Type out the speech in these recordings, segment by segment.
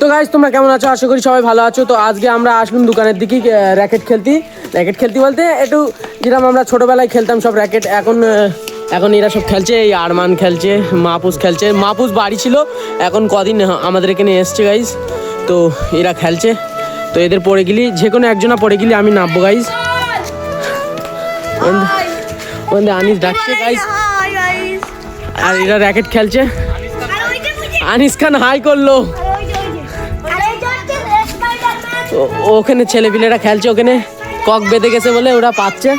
তো গাইজ তোমরা কেমন আছো? আশা করি সবাই ভালো আছো। তো আজকে আমরা আসলাম দোকানের দিকে র্যাকেট খেলতে। র্যাকেট খেলতে বলতে একটু যেরকম আমরা ছোটোবেলায় খেলতাম সব র্যাকেট এখন এখন এরা সব খেলছে, এই আরমান খেলছে মাপুস খেলছে। মাপুস বাড়ি ছিল, এখন কদিন আমাদের এখানে এসছে গাইজ তো এরা খেলছে। তো এদের পড়ে গেলি, যে কোনো একজনা পড়ে গেলি, আমি নামবো গাইজ ওখানে আনিস ডাকছে গাইজ আর এরা র্যাকেট খেলছে। আনিস খান হাই করল। ওখানে ছেলেপিলেরা খেলছে, ওখানে কক বেঁধে গেছে বলে ওরা পাচ্ছে।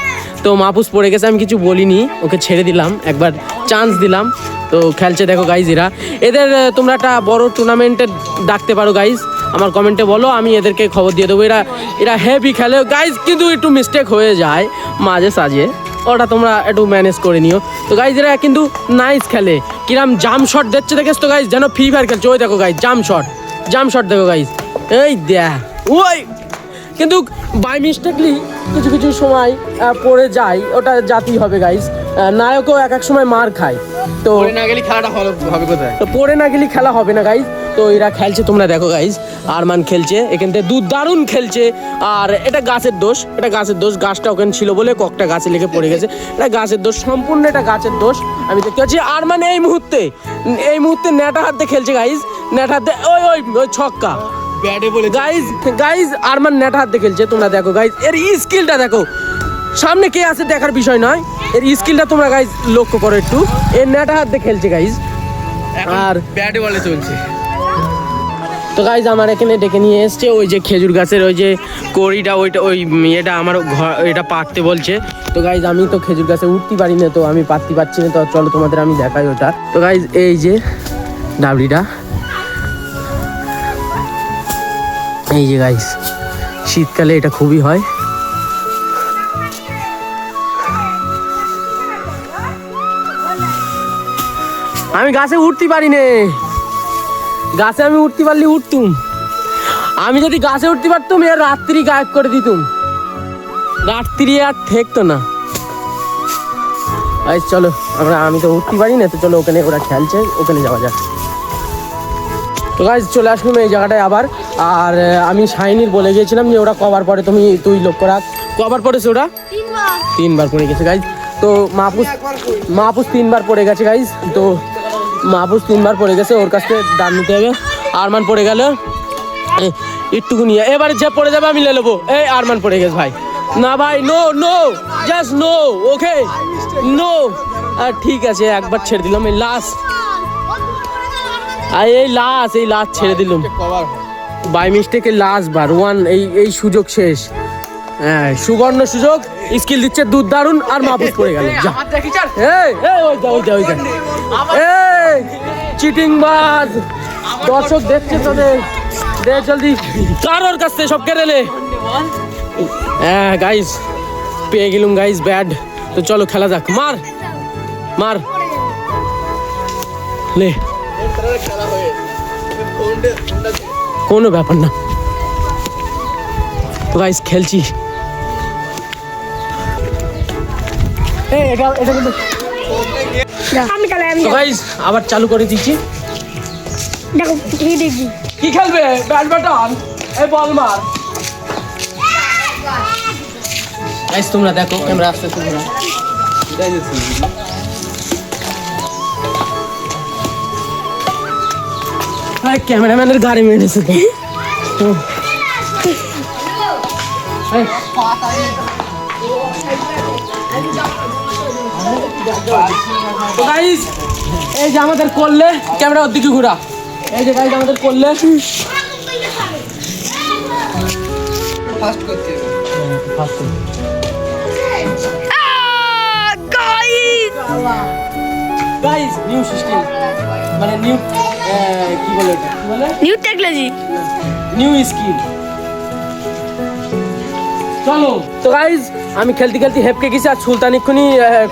তো মাপুস পড়ে গেছে, আমি কিছু বলিনি, ওকে ছেড়ে দিলাম, একবার চান্স দিলাম। তো খেলছে দেখো গাইজ এরা। এদের তোমরা একটা বড় টুর্নামেন্টে ডাকতে পারো গাইজ আমার কমেন্টে বলো, আমি এদেরকে খবর দিয়ে দেবো। এরা এরা হেভি খেলে। গাইজ কিন্তু একটু মিস্টেক হয়ে যায়, মাঝে সাঝে। ওটা তোমরা একটু ম্যানেজ করে নিও। তো গাইজ এরা কিন্তু নাইস খেলে। কিরাম জাম শট দিচ্ছে, দেখেছ তো গাইজ যেন ফ্রি ফায়ার খেলছে। ওই দেখো গাইজ জাম শট জাম শট দেখো গাইজ এই দেখ। ওই! কিন্তু বাই মিস্টেকলি কিছু কিছু সময় পড়ে যায় ওটা জাতি হবে গাইজ নায়কও এক এক সময় মার খায়। তো পরে না গেলে খেলাটা হবে কোথায়? তো পড়ে না গেলে খেলা হবে না গাইজ তো এরা খেলছে তোমরা দেখো গাইজ আরমান খেলছে এখান থেকে দুধ দারুণ খেলছে। আর এটা গাছের দোষ এটা গাছের দোষ গাছটা ওখানে ছিল বলে ককটা গাছে লেগে পড়ে গেছে। এটা গাছের দোষ সম্পূর্ণ এটা গাছের দোষ। আমি দেখতে পাচ্ছি আরমান এই মুহূর্তে এই মুহূর্তে নেটা হাতে খেলছে গাইজ নেটা হাতে ওই ওই ওই ছক্কা। ব্যাটে বলে গাইজ গাইজ আরমান নেট হাতে খেলছে তোমরা দেখো গাইজ এর স্কিলটা দেখো। সামনে কে আছে দেখার বিষয় নয় এর স্কিলটা তোমরা গাইজ লক্ষ্য করো একটু। এর নেট হাতে খেলছে গাইজ আর ব্যাটে বলে চলছে। তো গাইজ আমার এখানে ডেকে নিয়ে এসছে ওই যে খেজুর গাছের ওই যে কড়িটা ওইটা ওই ইয়েটা আমার ঘর এটা পাততে বলছে। তো গাইজ আমি তো খেজুর গাছে উঠতে পারি না তো আমি পাততে পারছি না তো চলো তোমাদের আমি দেখাই ওটা। তো গাইজ এই যে ডাবলিটা এই যে গাইস শীতকালে এটা খুবই হয়। আমি গাছে উঠতে পারি না গাছে আমি উঠতে পারলে উঠতুম। আমি যদি গাছে উঠতে পারতাম এর রাত্রি গায়েব করে দিতুম। রাত্রি আর ঠেকতো না। চলো, আমরা, আমি তো উঠতে পারি না তো চলো ওখানে ওরা খেলছে, ওখানে যাওয়া যাক। তো গাইজ চলে আসলাম এই জায়গাটায় আবার। আর আমি শাইনির বলে গিয়েছিলাম যে ওরা কবার পরে তুমি তুই লক্ষ্য রাখ কবার পড়েছে ওরা? তিনবার। পড়ে গেছে গাইজ তো মাহফুজ মাহফুজ তিনবার পড়ে গেছে গাইজ তো মাহফুজ তিনবার পড়ে গেছে ওর কাছ থেকে দাম নিতে হবে। আরমান পড়ে গেল। একটুকু নিয়ে এবারে যে পড়ে যাবে আমি নেব। এই আরমান পড়ে গেছে ভাই। না ভাই no no just no okay no আর ঠিক আছে একবার ছেড়ে দিলাম এই লাস্ট আর এই লাস্ট এই লাস্ট ছেড়ে দিলাম। বাই মিস্টেকে লাস্ট বার ওয়ান এই এই সুযোগ শেষ। হ্যাঁ সুবর্ণ সুযোগ স্কিল দিচ্ছে দুধ দারুণ আর মাহফুজ পড়ে গেল। যা। আমার দেখি চার এই এই ওই যা ওই যা ওই যা। এই চিটিং বাজ দর্শক দেখছে তোদের। দে জলদি। কারোর কাছ থেকে সব কেড়ে লে হ্যাঁ গাইস পেয়ে গেলুম গাইস ব্যাড তো চলো খেলা যাক। মার মার। লে কোনো ব্যাপার না। তো গাইস খেলছি। এই আবার চালু করে দিচ্ছি। দেখো এই দেখি কি খেলবে? ব্যাডমিন্টন এই বল মার। গাইস তোমরা দেখো ক্যামেরা আসতে তোমরা ভাই ক্যামেরাম্যানের গাড়ি মেরেছে তো। এই, গাইস এই যে আমাদের করলে ক্যামেরা ওর দিকে ঘোরা। এই যে গাইস আমাদের করলে। ফাস্ট করতে গাইস গাইস নিউ সিস্টেম মানে নিউ কি বলে কি বলে? নিউ টেকনোলজি নিউ স্কিল চলো। তো গাইজ আমি খেলতে খেলতে হেপকে গেছি আর সুলতান এক্ষুনি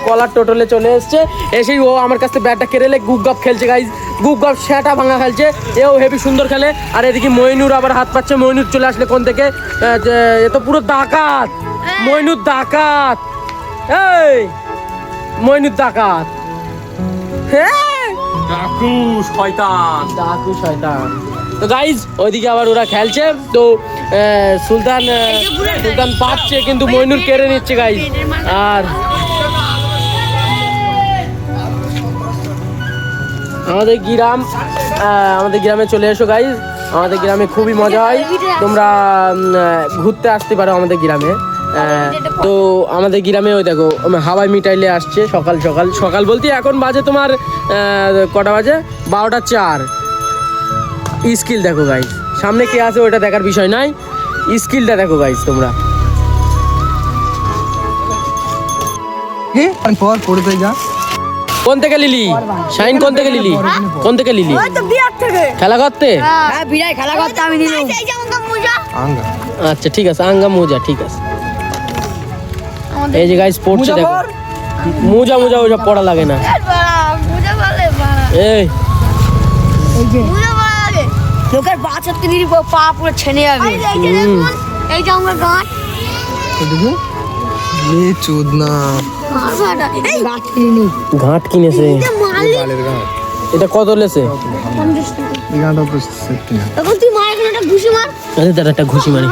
কলার টোটলে চলে এসছে। এসেই ও আমার কাছে ব্যাটটা কেড়েলে গুপ গাপ খেলছে গাইজ গুপ গাপ সেটা ভাঙা খেলছে। এও হেভি সুন্দর খেলে। আর এদিকে মইনুর আবার হাত পাচ্ছে। মইনুর চলে আসলে কোন থেকে? এ তো পুরো ডাকাত। মইনুর ডাকাত। এই মইনুর ডাকাত। হ্যাঁ? ডাকু শয়তান। ডাকু শয়তান। তো গাইজ ওইদিকে আবার ওরা খেলছে। তো আহ, সুলতান সুলতান পাচ্ছে কিন্তু মইনুর কেড়ে নিচ্ছে গাইজ আর আমাদের গ্রাম আহ, আমাদের গ্রামে চলে এসো গাইজ আমাদের গ্রামে খুবই মজা হয়। তোমরা ঘুরতে আসতে পারো আমাদের গ্রামে। তো আমাদের গ্রামে ওই দেখো হাওয়াই মিটাইলে আসছে সকাল সকাল। সকাল বলতে এখন বাজে তোমার কটা বাজে? বারোটা চার। স্কিল দেখো গাইজ সামনে কে আছে ওটা দেখার বিষয় নাই। স্কিলটা দেখো গাইজ তোমরা। কোন থেকে লিলি? শাইন কোন থেকে লিলি? কোন থেকে লিলি? খেলা করতে? হ্যাঁ খেলা করতে আমি দিলাম। এই যে আমাকে মুজা আঙ্গা আচ্ছা ঠিক আছে আঙ্গা মোজা ঠিক আছে। এই যে গাইজ পড়ছে দেখো। মোজা মোজা ওইসব পড়া লাগে না। মুজা এই। মুজা লোকের পা দিদি পা পুরো ছেনে যাবে। এই যে আমার ঘাট কিনেছে। এটা কত লেছে? তুই মার একটা ঘুষি মার। একটা ঘুষি মারি।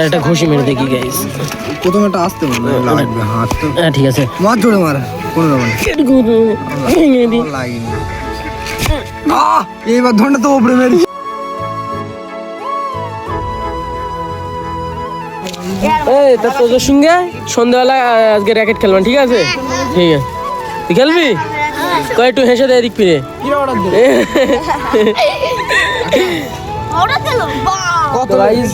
একটা ঘুষি মেরে দেখি গাইজ প্রথমে একটা আসতে বলবে লাগবে হাত তো। হ্যাঁ ঠিক আছে। মার জোরে মার কোনো রকম লাগেনি এইবার ধরনা তো উপরে মেরে এই তা তোদের সঙ্গে সন্ধ্যাবেলা আজকে র্যাকেট খেলবেন ঠিক আছে? ঠিক আছে। তুই খেলবি? একটু হেসে দে এদিক ফিরে। দিল বাহ তো guys,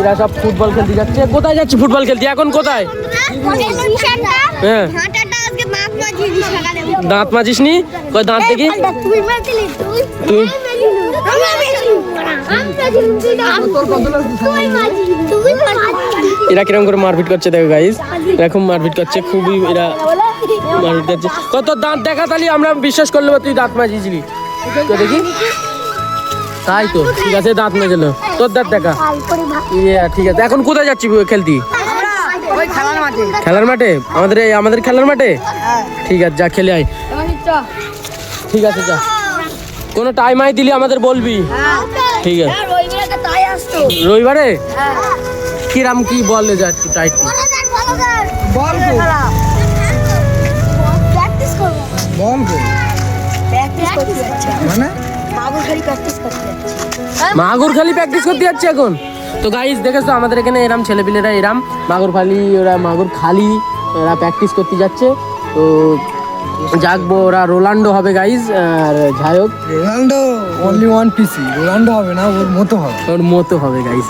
এরা সব ফুটবল খেলতে যাচ্ছে। কোথায় যাচ্ছে ফুটবল খেলতে? এখন কোথায়? হ্যাঁ। দাঁত মাজিস নি কই দাঁত দেখি। তুই এরা কীরকম করে মারপিট করছে দেখো গাইস এরকম মারপিট করছে খুবই এরা মারপিট করছে। কত দাঁত দেখা তালি আমরা বিশ্বাস করলে তুই দাঁত মাজিয়েছিলি তো দেখি। তাই তো ঠিক আছে দাঁত মেজেলো তোর দাঁত দেখা। ইয়ে ঠিক আছে। এখন কোথায় যাচ্ছি খেলতি? খেলার মাঠে? আমাদের এই আমাদের খেলার মাঠে? ঠিক আছে যা খেলে আয়। ঠিক আছে যা। কোনো টাইম আই দিলি আমাদের বলবি। ঠিক আছে। রবিবারে? তাই আসতো রবিবারে কিরাম কি বলে যা একটু টাইট বল প্র্যাকটিস করব। বল প্র্যাকটিস করতে যাচ্ছে। মানে? বাবুর খালি প্র্যাকটিস করতে যাচ্ছে। মাগুর খালি প্র্যাকটিস করতে যাচ্ছে এখন? তো গাইস দেখেছ আমাদের এখানে এরাম ছেলেপিলেরা এরাম মাগুর খালি ওরা মাগুর খালি ওরা প্র্যাকটিস করতে যাচ্ছে। তো জাগবো ওরা রোনাল্ডো হবে গাইস আর যাই হোক। Ronaldo? Only one PC Ronaldo হবে না ওর মতো হবে। ওর মতো হবে গাইস